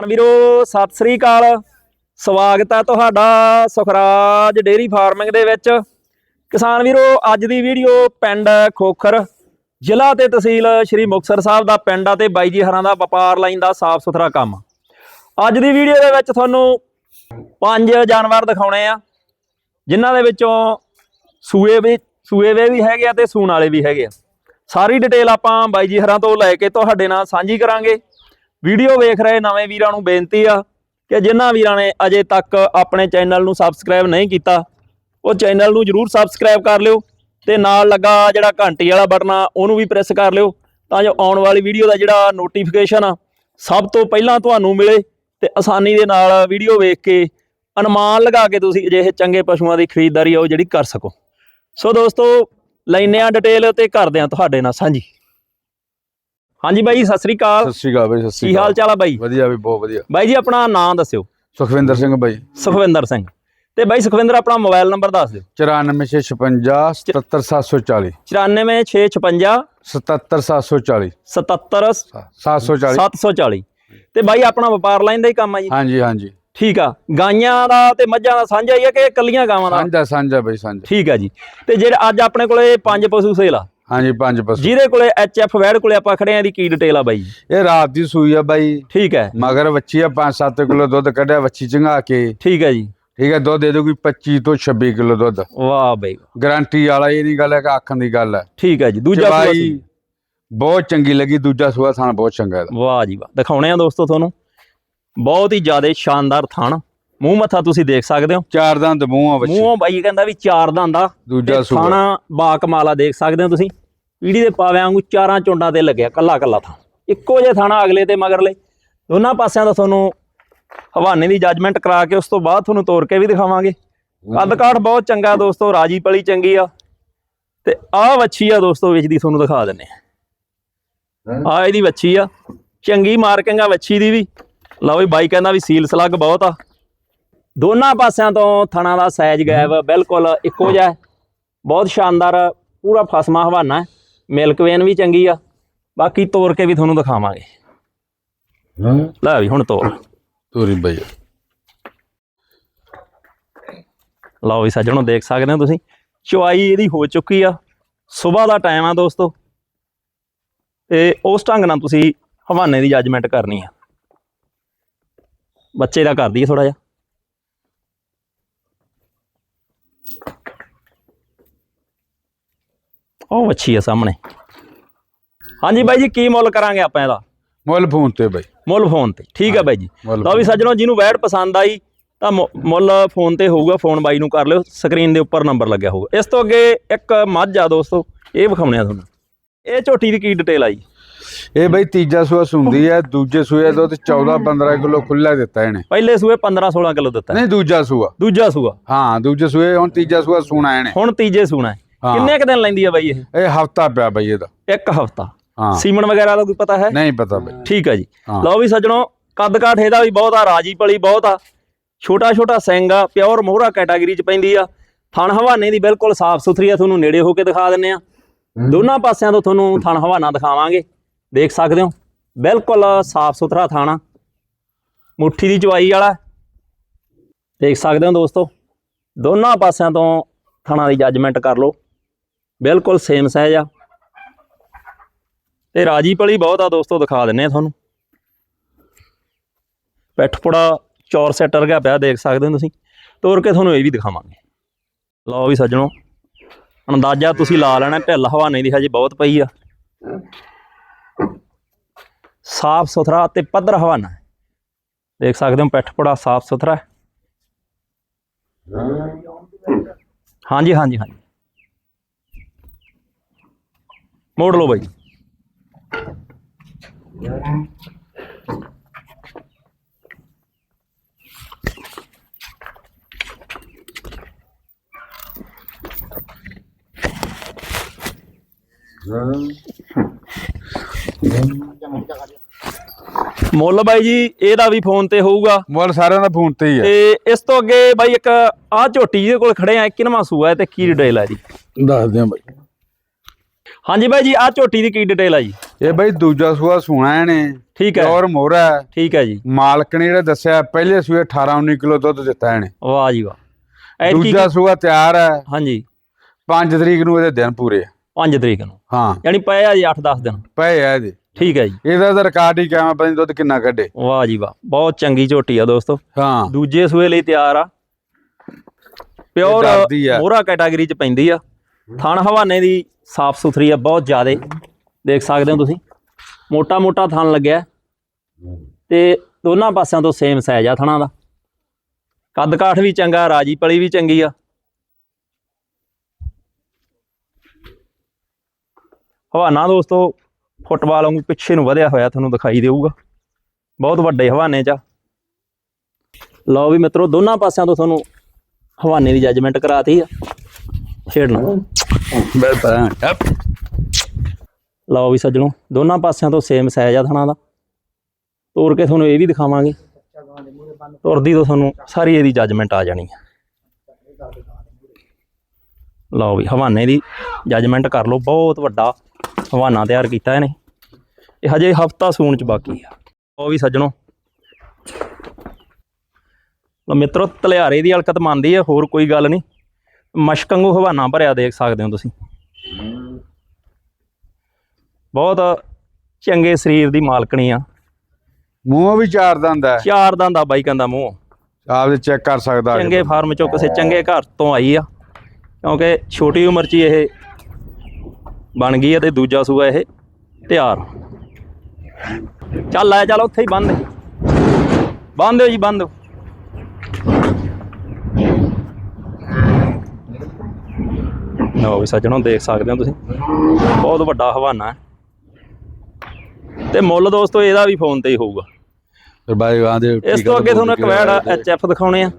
ਕਿਸਾਨ ਵੀਰੋ, ਸਤਿ ਸ੍ਰੀ ਅਕਾਲ। ਸਵਾਗਤ ਹੈ ਤੁਹਾਡਾ ਸੁਖਰਾਜ ਡੇਰੀ ਫਾਰਮਿੰਗ ਦੇ ਵਿੱਚ। ਕਿਸਾਨ ਵੀਰੋ, ਅੱਜ ਦੀ ਵੀਡੀਓ ਪਿੰਡ ਖੋਖਰ, ਜ਼ਿਲ੍ਹਾ ਤੇ ਤਹਿਸੀਲ ਸ਼੍ਰੀ ਮੁਕਤਸਰ ਸਾਹਿਬ ਦਾ ਪਿੰਡ ਆ ਤੇ ਬਾਈ ਜੀ ਹਰਾਂ ਦਾ ਵਪਾਰ ਲਾਈਨ ਦਾ ਸਾਫ਼ ਸੁਥਰਾ ਕੰਮ। ਅੱਜ ਦੀ ਵੀਡੀਓ ਦੇ ਵਿੱਚ ਤੁਹਾਨੂੰ ਪੰਜ ਜਾਨਵਰ ਦਿਖਾਉਣੇ ਆ, ਜਿਨ੍ਹਾਂ ਦੇ ਵਿੱਚੋਂ ਸੂਏ ਵੀ, ਸੂਏ ਵੇ ਵੀ ਹੈਗੇ ਆ ਤੇ ਸੂਣ ਵਾਲੇ ਵੀ ਹੈਗੇ ਆ। ਸਾਰੀ ਡਿਟੇਲ ਆਪਾਂ ਬਾਈ ਜੀ ਹਰਾਂ ਤੋਂ ਲੈ ਕੇ ਤੁਹਾਡੇ ਨਾਲ ਸਾਂਝੀ ਕਰਾਂਗੇ। ਵੀਡੀਓ ਵੇਖ ਰਹੇ ਨਵੇਂ ਵੀਰਾਂ ਨੂੰ ਬੇਨਤੀ ਆ ਕਿ ਜਿਨ੍ਹਾਂ ਵੀਰਾਂ ਨੇ ਅਜੇ ਤੱਕ ਆਪਣੇ ਚੈਨਲ ਨੂੰ ਸਬਸਕ੍ਰਾਈਬ ਨਹੀਂ ਕੀਤਾ, ਉਹ ਚੈਨਲ ਨੂੰ ਜਰੂਰ ਸਬਸਕ੍ਰਾਈਬ ਕਰ ਲਿਓ ਤੇ ਨਾਲ ਲੱਗਾ ਜਿਹੜਾ ਘੰਟੀ ਵਾਲਾ ਬਟਨ ਆ, ਉਹਨੂੰ ਵੀ ਪ੍ਰੈਸ ਕਰ ਲਿਓ ਤਾਂ ਜੋ ਆਉਣ ਵਾਲੀ ਵੀਡੀਓ ਦਾ ਜਿਹੜਾ ਨੋਟੀਫਿਕੇਸ਼ਨ ਆ, ਸਭ ਤੋਂ ਪਹਿਲਾਂ ਤੁਹਾਨੂੰ ਮਿਲੇ ਤੇ ਆਸਾਨੀ ਦੇ ਨਾਲ ਵੀਡੀਓ ਵੇਖ ਕੇ ਅਨੁਮਾਨ ਲਗਾ ਕੇ ਤੁਸੀਂ ਅਜਿਹੇ ਚੰਗੇ ਪਸ਼ੂਆਂ ਦੀ ਖਰੀਦਦਾਰੀ ਆ ਉਹ ਜਿਹੜੀ ਕਰ ਸਕੋ। ਸੋ ਦੋਸਤੋ ਲੈਨੇ ਆ ਡਿਟੇਲ ਤੇ ਕਰਦੇ ਆ ਤੁਹਾਡੇ ਨਾਲ ਸਾਂਝੀ। ਹਾਂਜੀ ਬਾਈ ਸਤਿ ਸ੍ਰੀ ਅਕਾਲ। ਸਤਿ ਸ਼੍ਰੀ ਅਕਾਲ ਬਾਈ ਸਤਿ ਸ਼੍ਰੀ ਕੀ ਹਾਲ ਅਕਾਲ। ਚਾਲ ਆ ਬਾਈ? ਵਧੀਆ ਵੀ ਬਹੁਤ ਵਧੀਆ। ਬਾਈ ਜੀ ਆਪਣਾ ਨਾਮ ਦੱਸਿਓ। ਸੁਖਵਿੰਦਰ ਸਿੰਘ ਬਾਈ। ਸੁਖਵਿੰਦਰ ਸਿੰਘ। ਤੇ ਬਾਈ ਸੁਖਵਿੰਦਰ ਆਪਣਾ ਮੋਬਾਈਲ ਨੰਬਰ ਦੱਸ ਦਿਓ। 9456 77740 94656 77740 77 740 740 ਤੇ ਬਾਈ ਆਪਣਾ ਵਪਾਰ ਲਾਈਨ ਦਾ ਹੀ ਕੰਮ ਆ ਜੀ। ਹਾਂਜੀ ਹਾਂਜੀ। ਠੀਕ ਆ। ਗਾਈਆਂ ਦਾ ਤੇ ਮੱਝਾਂ ਦਾ ਸਾਂਝਾ ਹੀ ਆ ਕਿ ਇਕੱਲੀਆਂ ਗਾਵਾਂ ਦਾ? ਸਾਂਝਾ ਸਾਂਝਾ ਬਾਈ ਸਾਂਝਾ। ਠੀਕ ਆ ਜੀ। ਤੇ ਜਿਹੜੇ ਅੱਜ ਆਪਣੇ ਕੋਲੇ ਪੰਜ ਪਸ਼ੂ ਸੇਲ ਆ ਹਾਂਜੀ ਪੰਜ ਪਸ਼ੂ ਜਿਹਦੇ ਕੋਲੇ ਐਫ ਵੈੜ ਕੋਲੇ ਆਪਾਂ ਖੜੇ ਆ ਦੀ ਕੀ ਡਿਟੇਲ ਆ ਬਾਈ? ਇਹ ਰਾਤ ਦੀ ਸੂਈ ਆ ਬਾਈ। ਠੀਕ ਹੈ। ਮਗਰ ਵੱਛੀ ਆ 5-7 ਕਿਲੋ ਦੁੱਧ ਕੱਢਿਆ ਵੱਛੀ ਚੰਗਾ ਕੇ। ਠੀਕ ਹੈ ਜੀ। ਠੀਕ ਹੈ ਦੁੱਧ ਦੇ ਦੂਗੀ 25 ਤੋਂ 26 ਕਿਲੋ ਦੁੱਧ। ਵਾਹ ਬਾਈ। ਗਾਰੰਟੀ ਵਾਲਾ ਇਹ ਨਹੀਂ ਗੱਲ ਹੈ ਕਿ ਆਖਣ ਦੀ ਗੱਲ ਹੈ। ਠੀਕ ਹੈ ਜੀ ਦੂਜਾ ਸੀ। ਬਹੁਤ ਚੰਗੀ ਲੱਗੀ ਦੂਜਾ ਸੂਆ ਥਾਂ ਬਹੁਤ ਚੰਗਾ ਇਹਦਾ। ਵਾਹ ਜੀ ਵਾਹ। ਦਿਖਾਉਣੇ ਆ ਦੋਸਤੋ ਤੁਹਾਨੂੰ। ਬਹੁਤ ਹੀ ਜ਼ਿਆਦਾ ਸ਼ਾਨਦਾਰ ਥਣ। ਮੂੰਹ ਮੱਥਾ ਤੁਸੀਂ ਦੇਖ ਸਕਦੇ ਹੋ। ਚਾਰ ਦੰਦ ਮੂੰਹ ਆ ਵੱਛੀ। ਮੂੰਹੋਂ ਬਾਈ ਕਹਿੰਦਾ ਵੀ ਚਾਰ ਦੰਦਾ ਦੂਜਾ ਸੂਆ। ਥਾਣਾ ਬਾ ਕਮਾਲਾ ਦੇਖ ਸਕਦੇ ਹੋ ਤੁਸੀਂ। ਪੀੜੀ ਦੇ ਪਾਵਿਆਂ ਵਾਂਗੂ ਚਾਰਾਂ ਚੁੰਡਾਂ ਤੇ ਲੱਗਿਆ ਕੱਲਾ ਕੱਲਾ ਥਾਂ। ਇੱਕੋ ਜਿਹਾ ਥਾਣਾ ਅਗਲੇ ਤੇ ਮਗਰਲੇ। ਦੋਨਾਂ ਪਾਸਿਆਂ ਦਾ ਤੁਹਾਨੂੰ ਹਵਾਨੇ ਦੀ ਜੱਜਮੈਂਟ ਕਰਾ ਕੇ ਉਸ ਤੋਂ ਬਾਅਦ ਤੁਹਾਨੂੰ ਤੋੜ ਕੇ ਵੀ ਦਿਖਾਵਾਂਗੇ। ਕੱਦ ਕਾਠ ਬਹੁਤ ਚੰਗਾ ਦੋਸਤੋ ਰਾਜੀ ਪਲੀ ਚੰਗੀ ਆ। ਤੇ ਆਹ ਵੱਛੀ ਆ ਦੋਸਤੋ ਵਿੱਚ ਦੀ ਤੁਹਾਨੂੰ ਦਿਖਾ ਦਿੰਨੇ ਆ ਆਹ ਇਹਦੀ ਵੱਛੀ ਆ। ਚੰਗੀ ਮਾਰਕਿੰਗ ਆ ਵੱਛੀ ਦੀ ਵੀ। ਲਓ ਵੀ ਬਾਈ ਕਹਿੰਦਾ ਵੀ ਸੀਲ ਸਲੱਗ ਬਹੁਤ ਆ। ਦੋਨਾਂ ਪਾਸਿਆਂ ਤੋਂ ਥਣਾ ਦਾ ਸਾਈਜ਼ ਗਾਇਬ ਬਿਲਕੁਲ ਇੱਕੋ ਜਿਹਾ। ਬਹੁਤ ਸ਼ਾਨਦਾਰ ਪੂਰਾ ਫਸਮਾ ਹਵਾਨਾ ਹੈ। ਮਿਲਕ ਵੇਨ ਵੀ ਚੰਗੀ ਆ। ਬਾਕੀ ਤੋੜ ਕੇ ਵੀ ਤੁਹਾਨੂੰ ਦਿਖਾਵਾਂਗੇ। ਲੈ ਵੀ ਹੁਣ ਤੋੜ ਤੋਰੀ ਬਾਈ। ਲਓ ਵੀ ਸੱਜਣੋ ਦੇਖ ਸਕਦੇ ਹੋ ਤੁਸੀਂ। ਚੁਆਈ ਇਹਦੀ ਹੋ ਚੁੱਕੀ ਆ। ਸਵੇਰ ਦਾ ਟਾਈਮ ਆ ਦੋਸਤੋ। ਤੇ ਉਸ ਢੰਗ ਨਾਲ ਤੁਸੀਂ ਹਵਾਨੇ ਦੀ ਜੱਜਮੈਂਟ ਕਰਨੀ ਆ। ਬੱਚੇ ਦਾ ਕਰ ਦਈਏ ਥੋੜਾ ਜਿਹਾ। ਉਹ ਵੱਛੀ ਆ ਸਾਹਮਣੇ। ਹਾਂਜੀ ਬਾਈ ਜੀ ਕੀ ਮੁੱਲ ਕਰਾਂਗੇ ਆਪਾਂ ਇਹਦਾ? ਮੁੱਲ ਫੋਨ ਤੇ ਬਾਈ। ਮੁੱਲ ਫੋਨ ਤੇ ਠੀਕ ਹੈ ਬਾਈ ਜੀ। ਲਓ ਵੀ ਸੱਜਣੋ ਜਿਹਨੂੰ ਵੈੜ ਪਸੰਦ ਆਈ ਤਾਂ ਮੁੱਲ ਫੋਨ ਤੇ ਹੋਊਗਾ ਫੋਨ ਬਾਈ ਨੂੰ ਕਰ ਲਿਓ ਸਕਰੀਨ ਦੇ ਉੱਪਰ ਨੰਬਰ ਲੱਗਿਆ ਹੋਊਗਾ। ਇਸ ਤੋਂ ਅੱਗੇ ਇੱਕ ਮੱਝ ਆ ਦੋਸਤੋ ਇਹ ਵਿਖਾਉਣੇ ਆ ਤੁਹਾਨੂੰ। ਇਹ ਝੋਟੀ ਦੀ ਕੀ ਡਿਟੇਲ ਆਈ ਇਹ ਬਈ ਤੀਜਾ ਸੂਆ ਸੁੰਦੀ ਹੈ ਦੂਜੇ ਸੂਏ ਦੁੱਧ 14 15 ਕਿਲੋ ਖੁੱਲਾ ਦਿੱਤਾ ਇਹਨੇ। ਪਹਿਲੇ ਸੂਏ 15 16 ਕਿਲੋ ਦਿੱਤਾ। ਨਹੀਂ ਦੂਜਾ ਸੂਆ। ਦੂਜਾ ਸੂਆ। ਹਾਂ ਦੂਜੇ ਸੂਏ ਹੁਣ ਤੀਜਾ ਸੂਆ ਸੁਣਾ ਇਹਨੇ। ਹੁਣ ਤੀਜੇ ਸੂਣਾ। ਕਿੰਨੇ ਕ ਦਿਨ ਲੈਂਦੀ ਆ ਬਾਈ ਇਹ? ਇਹ ਹਫਤਾ ਪਿਆ ਬਈ ਇਹਦਾ। ਇੱਕ ਹਫਤਾ। ਹਾਂ। ਸੀਮਨ ਵਗੈਰਾ ਦਾ ਕੋਈ ਪਤਾ ਹੈ? ਨਹੀਂ ਪਤਾ ਬਈ। ਠੀਕ ਹੈ ਜੀ। ਲਓ ਵੀ ਸੱਜਣੋ ਕੱਦ ਕਾਠ ਇਹਦਾ ਵੀ ਬਹੁਤ ਆ ਰਾਜੀ ਪਲੀ ਬਹੁਤ ਆ। ਛੋਟਾ ਛੋਟਾ ਸਿੰਘ ਆ ਪਿਓਰ ਮੋਹਰਾ ਕੈਟਾਗਰੀ ਚ ਪੈਂਦੀ ਆ। ਥਣ ਹਵਾਨੇ ਦੀ ਬਿਲਕੁਲ ਸਾਫ਼ ਸੁਥਰੀ ਆ ਤੁਹਾਨੂੰ ਨੇੜੇ ਹੋ ਕੇ ਦਿਖਾ ਦਿੰਨੇ ਆ। ਦੋਨਾਂ ਪਾਸਿਆਂ ਤੋਂ ਤੁਹਾਨੂੰ ਥਣ ਹਵਾਨਾ ਦਿਖਾਵਾਂਗੇ। ਦੇਖ ਸਕਦੇ ਹੋ, ਬਿਲਕੁਲ ਸਾਫ਼ ਸੁਥਰਾ ਥਾਣਾ, ਮੁੱਠੀ ਦੀ ਚਵਾਈ ਵਾਲਾ। ਦੇਖ ਸਕਦੇ ਹੋ ਦੋਸਤੋ, ਦੋਨਾਂ ਪਾਸਿਆਂ ਤੋਂ ਥਾਣਾ ਦੀ ਜੱਜਮੈਂਟ ਕਰ ਲਓ। ਬਿਲਕੁਲ ਸੇਮ ਸਹਿਜ ਆ। ਤੇ ਰਾਜੀ ਪਲੀ ਬਹੁਤ ਆ ਦੋਸਤੋ, ਦਿਖਾ ਦਿੰਨੇ ਆ ਤੁਹਾਨੂੰ। ਪਿੱਠ ਪੁੜਾ ਚੌਰ ਸੈਟਰ ਗਿਆ ਪਿਆ, ਦੇਖ ਸਕਦੇ ਹੋ ਤੁਸੀਂ। ਤੋੜ ਕੇ ਤੁਹਾਨੂੰ ਇਹ ਵੀ ਦਿਖਾਵਾਂਗੇ। ਲਓ ਵੀ ਸੱਜਣੋ, ਅੰਦਾਜ਼ਾ ਤੁਸੀਂ ਲਾ ਲੈਣਾ, ਢਿੱਲ ਹਵਾ ਨਹੀਂ ਦੀ ਹਜੇ ਬਹੁਤ ਪਈ ਆ। ਸਾਫ਼ ਸੁਥਰਾ ਤੇ ਪੱਧਰ ਹਵਾਨਾ ਹੈ। ਦੇਖ ਸਕਦੇ ਹੋ ਪਿੱਠ ਪੁੜਾ ਸਾਫ਼ ਸੁਥਰਾ ਹੈ। ਹਾਂਜੀ ਹਾਂਜੀ ਹਾਂਜੀ ਮੋੜ ਲਓ ਬਾਈ ਮੁੱਲ ਬਾਈ ਜੀ ਇਹਦਾ ਵੀ ਫੋਨ ਤੇ ਹੋਊਗਾ। ਮੁੱਲ ਸਾਰਿਆਂ ਦਾ ਫੋਨ ਤੇ ਹੀ ਹੈ ਤੇ ਇਸ ਤੋਂ ਅੱਗੇ ਬਾਈ ਇੱਕ ਆਹ ਝੋਟੀ ਜਿਹਦੇ ਕੋਲ ਖੜੇ ਆ ਕਿਨਵਾ ਸੂਆ ਤੇ ਕੀ ਡਿਟੇਲ ਹੈ ਜੀ? ਦੱਸ ਦਿਆਂ ਬਈ। ਹਾਂਜੀ ਬਾਈ ਜੀ ਆ ਝੋਟੀ ਦੀ ਕੀ ਡਿਟੇਲ ਆ ਜੀ? ਇਹ ਬਈ ਦੂਜਾ ਸੂਆ ਸੂਣਾ ਇਹਨੇ ਠੀਕ ਹੈ। ਔਰ ਮੋਹਰਾ। ਠੀਕ ਹੈ ਜੀ। ਮਾਲਕ ਨੇ ਜਿਹੜਾ ਦੱਸਿਆ ਪਹਿਲੇ ਸੂਏ 18 19 ਕਿਲੋ ਦੁੱਧ ਦਿੱਤਾ ਇਹਨੇ। ਵਾਹ ਜੀ ਵਾਹ। ਦੂਜਾ ਸੂਆ ਤਿਆਰ ਹੈ। ਹਾਂਜੀ। 5 ਤਰੀਕ ਨੂੰ ਇਹਦੇ ਦਿਨ ਪੂਰੇ ਆ। 5 ਤਰੀਕ ਨੂੰ। ਹਾਂ। ਯਾਨੀ ਪਏ ਆ ਜੀ 8-10 ਦਿਨ। ਪਏ ਆ ਇਹਦੇ। ਠੀਕ ਹੈ ਜੀ। ਇਹਦਾ ਤਾਂ ਰਿਕਾਰਡ ਹੀ ਕਿਵੇਂ ਪਤਾ ਨੀ ਦੁੱਧ ਕਿੰਨਾ ਕੱਢੇ। ਵਾਹ ਜੀ ਵਾਹ ਬਹੁਤ ਚੰਗੀ ਝੋਟੀ ਆ ਦੋਸਤੋ। ਹਾਂ। ਦੂਜੇ ਸੂਏ ਲਈ ਤਿਆਰ ਆ। ਪਿਓਰ। ਮੋਹਰਾ ਕੈਟਾਗਰੀ ਚ ਪੈਂਦੀ ਆ। ਥਣ ਹਵਾਨੇ ਦੀ ਸਾਫ਼ ਸੁਥਰੀ ਆ ਬਹੁਤ ਜ਼ਿਆਦੇ। ਦੇਖ ਸਕਦੇ ਹੋ ਤੁਸੀਂ। ਮੋਟਾ ਮੋਟਾ ਥਣ ਲੱਗਿਆ। ਤੇ ਦੋਨਾਂ ਪਾਸਿਆਂ ਤੋਂ ਸੇਮ ਸਾਈਜ਼ ਆ ਥਣਾ ਦਾ। ਕੱਦ ਕਾਠ ਵੀ ਚੰਗਾ ਰਾਜੀ ਪਲੀ ਵੀ ਚੰਗੀ ਆ। ਹਵਾਨਾ ਦੋਸਤੋ ਫੁੱਟਬਾਲ ਵਾਂਗੂ ਪਿੱਛੇ ਨੂੰ ਵਧਿਆ ਹੋਇਆ ਤੁਹਾਨੂੰ ਦਿਖਾਈ ਦੇਊਗਾ। ਬਹੁਤ ਵੱਡੇ ਹਵਾਨੇ ਚ ਲਓ ਵੀ ਮਿੱਤਰੋ ਦੋਨਾਂ ਪਾਸਿਆਂ ਤੋਂ ਤੁਹਾਨੂੰ ਹਵਾਨੇ ਦੀ ਜੱਜਮੈਂਟ ਕਰਾਤੀ ਆ। ਛੇੜਨਾ ਲਓ ਵੀ ਸੱਜਣੋ ਦੋਨਾਂ ਪਾਸਿਆਂ ਤੋਂ ਸੇਮ ਸਾਈਜ਼ ਆ ਥਣਾ ਦਾ। ਤੋੜ ਕੇ ਤੁਹਾਨੂੰ ਇਹ ਵੀ ਦਿਖਾਵਾਂਗੇ। ਤੁਰਦੀ ਤੋਂ ਤੁਹਾਨੂੰ ਸਾਰੀ ਇਹਦੀ ਜੱਜਮੈਂਟ ਆ ਜਾਣੀ ਹੈ ਲਓ ਵੀ ਹਵਾਨੇ ਦੀ ਜੱਜਮੈਂਟ ਕਰ ਲਓ। ਬਹੁਤ ਵੱਡਾ ਹਵਾਨਾ ਤਿਆਰ ਕੀਤਾ ਇਹਨੇ। ਇਹ ਹਜੇ ਹਫਤਾ ਸੂਣ ਚ ਬਾਕੀ ਆ। ਉਹ ਵੀ ਸੱਜਣੋ। ਲਓ ਮਿੱਤਰੋ ਤਲਿਆਰੇ ਦੀ ਹਲਕਤ ਮੰਨਦੀ ਹੈ ਹੋਰ ਕੋਈ ਗੱਲ ਨਹੀਂ। ਮਸ਼ਕੰਗੂ ਹਵਾਨਾ ਭਰਿਆ ਦੇਖ ਸਕਦੇ ਹੋ ਤੁਸੀਂ। ਬਹੁਤ ਚੰਗੇ ਸਰੀਰ ਦੀ ਮਾਲਕਣੀ ਆ। ਮੂੰਹ ਵੀ ਚਾਰ ਦੰਦ ਚਾਰ ਦੰਦ ਆ ਬਾਈਕਾਂ ਦਾ ਮੂੰਹ। ਆਪਦੇ ਚੈੱਕ ਕਰ ਸਕਦਾ ਆ। ਚੰਗੇ ਫਾਰਮ ਚੋਂ ਕਿਸੇ ਚੰਗੇ ਘਰ ਤੋਂ ਆਈ ਆ। ਕਿਉਂਕਿ ਛੋਟੀ ਉਮਰ 'ਚ ਹੀ ਇਹ ਬਣ ਗਈ ਆ ਤੇ ਦੂਜਾ ਸੂਆ ਇਹ ਤਿਆਰ। ਚੱਲ ਆ ਚੱਲ ਉੱਥੇ ਹੀ ਬੰਦ ਬੰਦ ਦਿਓ ਜੀ ਬੰਦ ਲਓ ਵੀ ਸੱਜਣੋ ਦੇਖ ਸਕਦੇ ਹੋ ਤੁਸੀਂ। ਬਹੁਤ ਵੱਡਾ ਹਵਾਨਾ ਹੈ। ਤੇ ਮੁੱਲ ਦੋਸਤੋ ਇਹਦਾ ਵੀ ਫੋਨ ਤੇ ਹੀ ਹੋਊਗਾ। ਫਿਰ ਬਾਈ ਆਂਦੇ ਇਸ ਤੋਂ ਅੱਗੇ ਤੁਹਾਨੂੰ ਇੱਕ ਵੈੜ ਐਚਐਫ ਦਿਖਾਉਣੇ ਆ।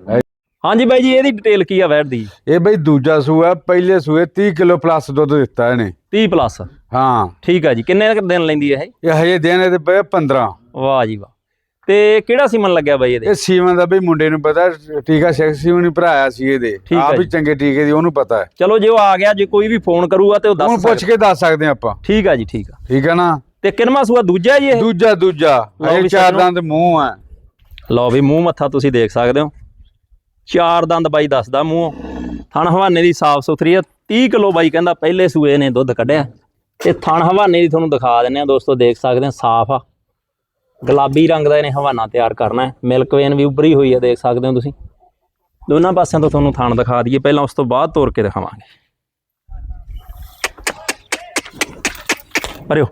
ਹਾਂਜੀ ਬਾਈ ਜੀ ਇਹਦੀ ਡਿਟੇਲ ਕੀ ਆ ਵੈੜ ਦੀ? ਇਹ ਬਈ ਦੂਜਾ ਸੂਆ ਪਹਿਲੇ ਸੂਏ 30 ਕਿਲੋ ਪਲੱਸ ਦੁੱਧ ਦਿੱਤਾ ਇਹਨੇ। 30 ਪਲੱਸ ਹਾਂ। ਠੀਕ ਆ ਜੀ ਕਿੰਨੇ ਕੁ ਦਿਨ ਲੈਂਦੀ ਹੈ ਇਹ? ਇਹ ਹਜੇ ਦਿਨ ਇਹਦੇ ਪਏ 15 ਵਾਹ ਜੀ ਵਾਹ। ਤੇ ਕਿਹੜਾ ਸੀਮਨ ਲੱਗਿਆ ਬਾਈ ਇਹਦੇ? ਇਹ ਸੀਮਨ ਦਾ ਬਈ ਮੁੰਡੇ ਨੂੰ ਪਤਾ ਟੀਕਾ ਸ਼ੇਖ ਸੀਮਨ ਹੀ ਭਰਾਇਆ ਸੀ ਇਹਦੇ। ਠੀਕ ਆਪ ਹੈ ਹੀ ਜੀ। ਚੰਗੇ ਟੀਕੇ ਦੀ ਉਹਨੂੰ ਪਤਾ ਹੈ। ਚਲੋ ਜੇ ਉਹ ਆ ਗਿਆ ਜੇ ਕੋਈ ਵੀ ਫੋਨ ਕਰੂਗਾ ਤੇ ਉਹ ਉਹਨੂੰ ਦੱਸ ਪੁੱਛ ਸਕਦਾ। ਕੇ ਦੱਸ ਸਕਦੇ ਹਾਂ ਆਪਾਂ। ਠੀਕ ਆ ਜੀ ਠੀਕ ਆ। ਠੀਕ ਹੈ ਨਾ? ਤੇ ਕਿੰਨਵਾਂ ਸੂਆ ਦੂਜਾ ਜੀ ਇਹ? ਦੂਜਾ ਦੂਜਾ। ਲਓ ਵੀ ਚਾਰ। ਦੰਦ ਮੂੰਹ ਹੈ ਲਓ ਵੀ ਮੂੰਹ ਮੱਥਾ ਤੁਸੀਂ ਦੇਖ ਸਕਦੇ ਹੋ। ਚਾਰ ਦੰਦ ਬਾਈ ਦੱਸਦਾ ਮੂੰਹ। ਥਣ ਹਵਾਨੇ ਦੀ ਸਾਫ਼ ਸੁਥਰੀ ਆ 30 ਕਿਲੋ ਬਾਈ ਕਹਿੰਦਾ ਪਹਿਲੇ ਸੂਏ ਨੇ ਦੁੱਧ ਕੱਢਿਆ। ਤੇ ਥਣ ਹਵਾਨੇ ਦੀ ਤੁਹਾਨੂੰ ਦਿਖਾ ਦਿੰਨੇ ਆ ਦੋਸਤੋ, ਦੇਖ ਸਕਦੇ ਆ, ਸਾਫ਼ ਆ। ਗੁਲਾਬੀ ਰੰਗ ਦਾ ਇਹਨੇ ਹਵਾਨਾ ਤਿਆਰ ਕਰਨਾ ਹੈ। ਮਿਲਕ ਵੇਨ ਵੀ ਉੱਭਰੀ ਹੋਈ ਹੈ ਦੇਖ ਸਕਦੇ ਹੋ ਤੁਸੀਂ। ਦੋਨਾਂ ਪਾਸਿਆਂ ਤੋਂ ਤੁਹਾਨੂੰ ਥਣ ਦਿਖਾ ਦਈਏ, ਪਹਿਲਾਂ ਉਸ ਤੋਂ ਬਾਅਦ ਤੋੜ ਕੇ ਦਿਖਾਵਾਂਗੇ। ਪਰਿਓ।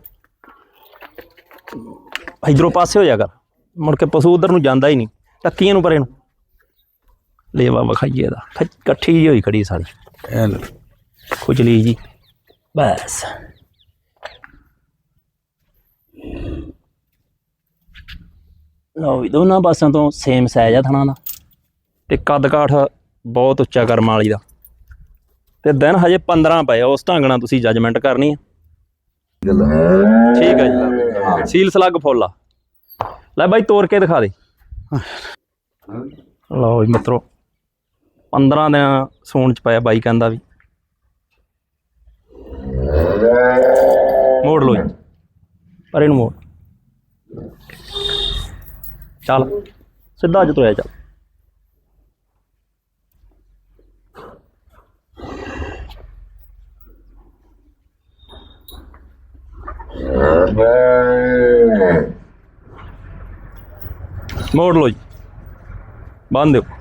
ਇਧਰੋਂ ਪਾਸੇ ਹੋ ਜਾ ਕਰ। ਮੁੜ ਕੇ ਪਸ਼ੂ ਉਧਰ ਨੂੰ ਜਾਂਦਾ ਹੀ ਨਹੀਂ। ਟੱਕੀਆਂ ਨੂੰ ਪਰੇ ਨੂੰ। ਲੇਵਾ ਵਿਖਾਈਏ ਖ- ਇਕੱਠੀ ਜਿਹੀ ਹੋਈ ਖੜੀ ਸਾਰੀ। ਇਹ ਲਓ। ਖੁਜਲੀ ਜੀ। ਬਸ। ਲਓ ਵੀ ਦੋਨਾਂ ਪਾਸਿਆਂ ਤੋਂ ਸੇਮ ਸਾਈਜ਼ ਆ ਥਣਾ ਦਾ। ਤੇ ਕੱਦ ਕਾਠ ਬਹੁਤ ਉੱਚਾ ਕਰਮ ਵਾਲੀ ਦਾ। ਤੇ ਦਿਨ ਹਜੇ 15 ਪਏ ਆ, ਉਸ ਢੰਗ ਨਾਲ ਤੁਸੀਂ ਜੱਜਮੈਂਟ ਕਰਨੀ ਆ। ਠੀਕ ਹੈ ਜੀ। ਸੀਲ ਸਲੱਗ ਫੁੱਲ ਆ। ਲੈ ਬਾਈ ਤੋੜ ਕੇ ਦਿਖਾ ਦੇ। ਲਓ ਜੀ ਮਿੱਤਰੋ। 15 ਦਿਨ ਸੌਣ ਚ ਪਾਇਆ ਬਾਈ ਕਹਿੰਦਾ ਵੀ। ਮੋੜ ਲੋ ਜੀ। ਪਰ ਇਹਨੂੰ ਮੋੜ। ਚੱਲ, ਸਿੱਧਾ ਅੱਜ ਤੋਂ ਤੋਇਆ ਚੱਲ। ਮੋੜ ਲੋ ਜੀ। ਬੰਦ ਦਿਓ।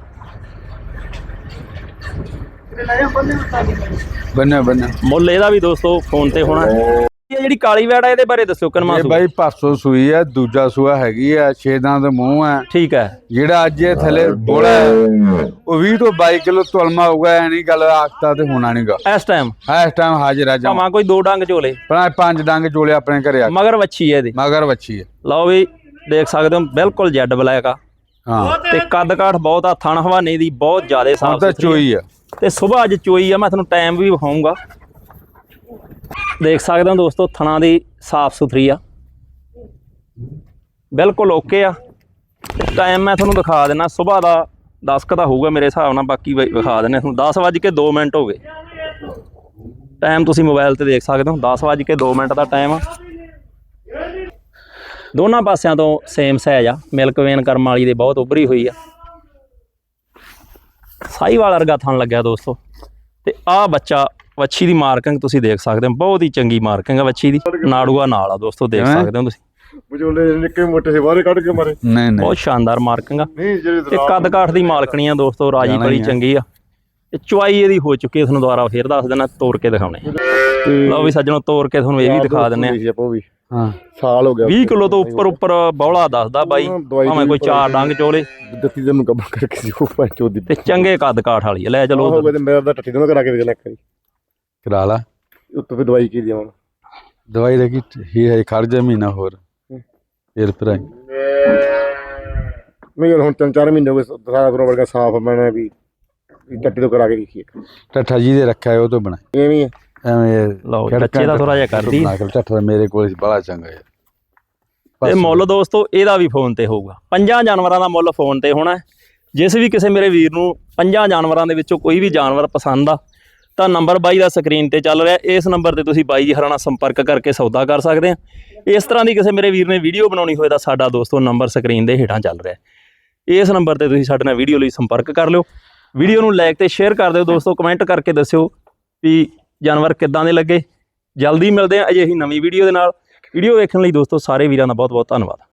ਬੰਨਿਆ ਬੰਨਿਆ ਮੁੱਲ ਇਹਦਾ ਵੀ ਦੋਸਤੋ ਫੋਨ ਤੇ ਹੋਣਾ। ਇਹ ਜਿਹੜੀ ਕਾਲੀ ਵੈੜ ਆ ਇਹਦੇ ਬਾਰੇ ਦੱਸਿਓ ਕਿਨਮਾ ਇਹ ਸੂ ਬਾਈ ਪਰਸੋਂ ਸੂਈ ਹੈ ਦੂਜਾ ਸੂਆ ਹੈਗੀ ਆ ਛੇ ਦੰਦ ਮੂੰਹ ਹੈ ਠੀਕ ਹੈ ਜਿਹੜਾ ਅੱਜ ਇਹ ਥੱਲੇ ਬੋਲਾ ਹੈ, ਉਹ 20 ਤੋਂ 22 ਕਿਲੋ ਤੁਲਮਾ ਹੋਊਗਾ ਐ ਨਹੀਂ ਗੱਲ ਆਖਤਾ ਤੇ ਹੋਣਾ ਨਹੀਂਗਾ ਇਸ ਟਾਈਮ ਇਸ ਟਾਈਮ ਹਾਜ਼ਰ ਆ ਜਾ ਭਾਵੇਂ ਕੋਈ ਦੋ ਡੰਗ ਝੋਲੇ। ਪਰ ਪੰਜ ਡੰਗ ਚੋਲੇ ਆਪਣੇ ਘਰੇ ਆ। ਮਗਰ ਵੱਛੀ ਹੈ ਇਹਦੀ। ਮਗਰ ਵੱਛੀ ਹੈ ਲਓ ਵੀ ਦੇਖ ਸਕਦੇ ਹੋ ਬਿਲਕੁਲ ਜੈਡ ਬਲੈਕ ਆ। ਹਾਂ। ਤੇ ਕੱਦ ਕਾਠ ਬਹੁਤ ਆ ਥਣ ਹਵਾਨੇ ਦੀ ਬਹੁਤ ਜ਼ਿਆਦਾ ਹੁਣ ਸਾਫ਼ ਤਾਂ ਚੋਈ ਆ। ਤੇ ਸਵੇਰ ਅੱਜ ਚੋਈ ਆ, ਮੈਂ ਤੁਹਾਨੂੰ ਟਾਈਮ ਵੀ ਵਿਖਾਉਂਗਾ ਦੇਖ ਸਕਦੇ ਹੋ ਦੋਸਤੋ, ਥਣਾ ਦੀ ਸਾਫ਼ ਸੁਥਰੀ ਆ। ਬਿਲਕੁਲ ਓਕੇ ਆ। ਟਾਈਮ ਮੈਂ ਤੁਹਾਨੂੰ ਦਿਖਾ ਦੇਣਾ ਸਵੇਰ ਦਾ 10 ਕ ਦਾ ਹੋਊਗਾ ਮੇਰੇ ਹਿਸਾਬ ਨਾਲ, ਬਾਕੀ ਵਿਖਾ ਦਿੰਨੇ ਤੁਹਾਨੂੰ। 10 ਵੱਜ ਕੇ 2 ਮਿੰਟ ਹੋ ਗਏ। ਟਾਈਮ ਤੁਸੀਂ ਮੋਬਾਈਲ ਤੇ ਦੇਖ ਸਕਦੇ ਹੋ 10:02 ਮਿੰਟ ਦਾ ਟਾਈਮ ਆ। ਦੋਨਾਂ ਪਾਸਿਆਂ ਤੋਂ ਸੇਮ ਸਾਈਜ਼ ਆ ਮਿਲਕ ਵੇਨ ਕਰਮ ਵਾਲੀ ਦੇ ਬਹੁਤ ਉੱਭਰੀ ਹੋਈ ਆ। ਸਾਈਵਾਲ ਵਰਗਾ ਥਣ ਲੱਗਿਆ ਦੋਸਤੋ। ਤੇ ਆਹ ਬੱਚਾ ਵੱਛੀ ਦੀ ਮਾਰਕਿੰਗ ਤੁਸੀਂ ਦੇਖ ਸਕਦੇ ਹੋ ਬਹੁਤ ਹੀ ਚੰਗੀ ਮਾਰਕਿੰਗ ਆ ਵੱਛੀ ਦੀ। ਨਾੜੂਆ ਨਾਲ ਆ ਦੋਸਤੋ ਦੇਖ? ਸਕਦੇ ਹੋ ਤੁਸੀਂ। ਵਿਚੋਲੇ ਨਿੱਕੇ ਮੋਟੇ ਸੇ ਬਾਹਰ ਕੱਢ ਕੇ ਮਾਰੇ। ਨਹੀਂ ਨਹੀਂ। ਬਹੁਤ ਸ਼ਾਨਦਾਰ ਮਾਰਕਿੰਗ ਆ। ਨਹੀਂ ਜਿਹੜੇ ਤੇ ਕੱਦ ਕਾਠ ਦੀ ਮਾਲਕਣੀ ਆ ਦੋਸਤੋ ਰਾਜੀ ਬੜੀ ਆ। ਚੰਗੀ ਆ। ਤੇ ਚੁਆਈ ਇਹਦੀ ਹੋ ਚੁੱਕੀ ਹੈ ਤੁਹਾਨੂੰ ਦੁਬਾਰਾ ਫੇਰ ਦੱਸ ਦੇਣਾ ਤੋੜ ਕੇ ਦਿਖਾਉਣੇ ਲਓ ਵੀ ਸੱਜਣੋ ਤੋੜ ਕੇ ਤੁਹਾਨੂੰ ਇਹ ਵੀ ਦਿਖਾ ਦਿੰਨੇ ਆ। ਹਾਂ। ਸਾਲ ਹੋ ਗਿਆ 20 ਕਿਲੋ ਤੋਂ ਉੱਪਰ ਉੱਪਰ ਬੌਲਾ ਦੱਸਦਾ ਬਾਈ। ਭਾਵੇਂ ਕੋਈ ਚਾਰ ਡੰਗ ਚੋਲੇ। ਦਿੱਤੀ ਤੈਨੂੰ ਕੰਮ ਕਰਕੇ ਸੀ ਉਹ ਪੰਜ ਚੋਦੀ ਤੇ ਚੰਗੇ ਕੱਦ ਕਾਠ ਵਾਲੀ। ਲੈ ਚਲੋ ਹੋ ਗਿਆ ਤੇ ਮੇਰਾ ਤਾਂ ਟੱਟੀ ਦੋਨੋਂ ਕਰਾ ਕੇ ਦੇ ਲੈ ਵਾਰੀ। ਕਰਾ ਲਾ। ਉੱਤੋਂ ਫਿਰ ਦਵਾਈ ਕੀ ਦੇਵਾਂ ਦਵਾਈ ਦੇ ਕੀ ਹੀ ਹੈ ਖੜ ਜਾ ਮਹੀਨਾ ਹੋਰ। ਫਿਰ ਫਿਰ ਆਈ। ਮੈਂ ਹੁਣ ਤਿੰਨ ਚਾਰ ਮਹੀਨੇ ਹੋ ਗਏ ਸਾਰਾ ਕਰੋ ਵਰਗਾ ਸਾਫ਼ ਮੈਨੇ ਵੀ ਵੀ ਟੱਟੀ ਤੋਂ ਕਰਾ ਕੇ ਦੇਖੀ ਟੱਠਾ ਜੀ ਦੇ ਰੱਖਿਆ ਉਹ ਤੋਂ ਬਣਾ ਐਵੇਂ ਹੀ। ਐਵੇਂ ਲਓ, ਕੱਚੇ ਦਾ ਥੋੜ੍ਹਾ ਜਿਹਾ ਕਰਦੀ। ਬਣਾ ਕੇ ਟੱਠਾ ਮੇਰੇ ਕੋਲ ਬੜਾ ਚੰਗਾ ਹੈ ਤੇ ਮੁੱਲ ਦੋਸਤੋ ਇਹਦਾ ਵੀ ਫੋਨ ਤੇ ਹੋਊਗਾ ਪੰਜਾਂ ਜਾਨਵਰਾਂ ਦਾ ਮੁੱਲ ਫੋਨ ਤੇ ਹੋਣਾ ਹੈ। ਜਿਸ ਵੀ ਕਿਸੇ ਮੇਰੇ ਵੀਰ ਨੂੰ ਪੰਜਾਂ ਜਾਨਵਰਾਂ ਦੇ ਵਿੱਚੋਂ ਕੋਈ ਵੀ ਜਾਨਵਰ ਪਸੰਦ ਆ ਤਾਂ ਨੰਬਰ ਬਾਈ ਦਾ ਸਕਰੀਨ ਤੇ ਚੱਲ ਰਿਹਾ ਇਸ ਨੰਬਰ ਤੇ ਤੁਸੀਂ ਬਾਈ ਜੀ ਹਰਾਂ ਨਾਲ ਸੰਪਰਕ ਕਰਕੇ ਸੌਦਾ ਕਰ ਸਕਦੇ ਆ ਇਸ ਤਰ੍ਹਾਂ ਦੀ ਕਿਸੇ ਮੇਰੇ ਵੀਰ ਨੇ ਵੀਡੀਓ ਬਣਾਉਣੀ ਹੋਏ ਤਾਂ ਸਾਡਾ ਦੋਸਤੋ ਨੰਬਰ ਸਕਰੀਨ ਦੇ ਹੇਠਾਂ ਚੱਲ ਰਿਹਾ ਹੈ। ਇਸ ਨੰਬਰ ਤੇ ਤੁਸੀਂ ਸਾਡੇ ਨਾਲ ਵੀਡੀਓ ਲਈ ਸੰਪਰਕ ਕਰ ਲਿਓ ਵੀਡੀਓ ਨੂੰ ਲਾਈਕ ਤੇ ਸ਼ੇਅਰ ਕਰ ਦਿਓ ਦੋਸਤੋ ਕਮੈਂਟ ਕਰਕੇ ਦੱਸਿਓ ਵੀ ਜਾਨਵਰ ਕਿੱਦਾਂ ਦੇ ਲੱਗੇ? ਜਲਦੀ ਮਿਲਦੇ ਆ ਅਜਿਹੀ ਨਵੀਂ ਵੀਡੀਓ ਦੇ ਨਾਲ। ਵੀਡੀਓ ਵੇਖਣ ਲਈ ਦੋਸਤੋ, ਸਾਰੇ ਵੀਰਾਂ ਦਾ ਬਹੁਤ ਬਹੁਤ ਧੰਨਵਾਦ।